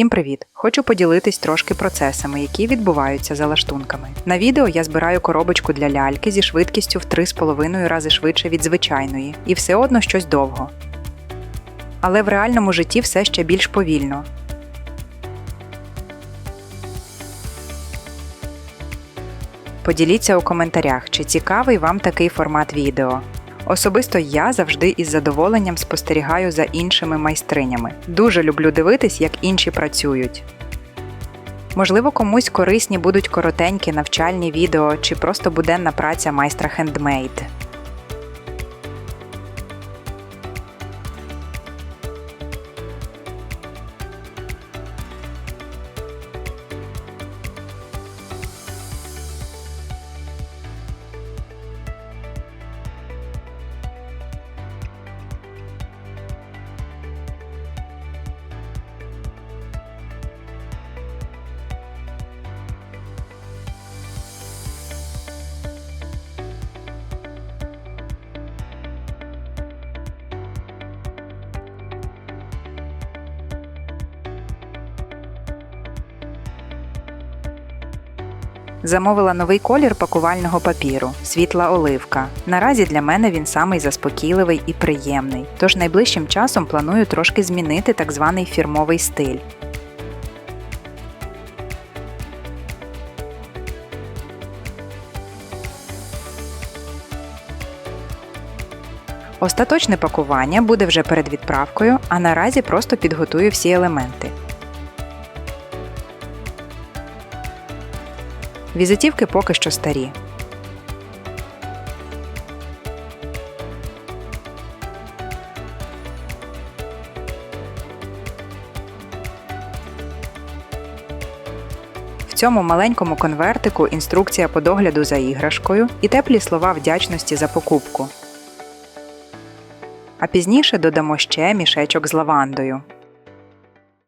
Всім привіт! Хочу поділитись трошки процесами, які відбуваються за лаштунками. На відео я збираю коробочку для ляльки зі швидкістю в 3,5 рази швидше від звичайної, і все одно щось довго. Але в реальному житті все ще більш повільно. Поділіться у коментарях, чи цікавий вам такий формат відео. Особисто я завжди із задоволенням спостерігаю за іншими майстринями. Дуже люблю дивитись, як інші працюють. Можливо, комусь корисні будуть коротенькі навчальні відео чи просто буденна праця майстра хендмейд. Замовила новий колір пакувального папіру світла оливка. Наразі для мене він самий заспокійливий і приємний. Тож найближчим часом планую трошки змінити так званий фірмовий стиль. Остаточне пакування буде вже перед відправкою, а наразі просто підготую всі елементи. Візитівки поки що старі. В цьому маленькому конвертику інструкція по догляду за іграшкою і теплі слова вдячності за покупку. А пізніше додамо ще мішечок з лавандою.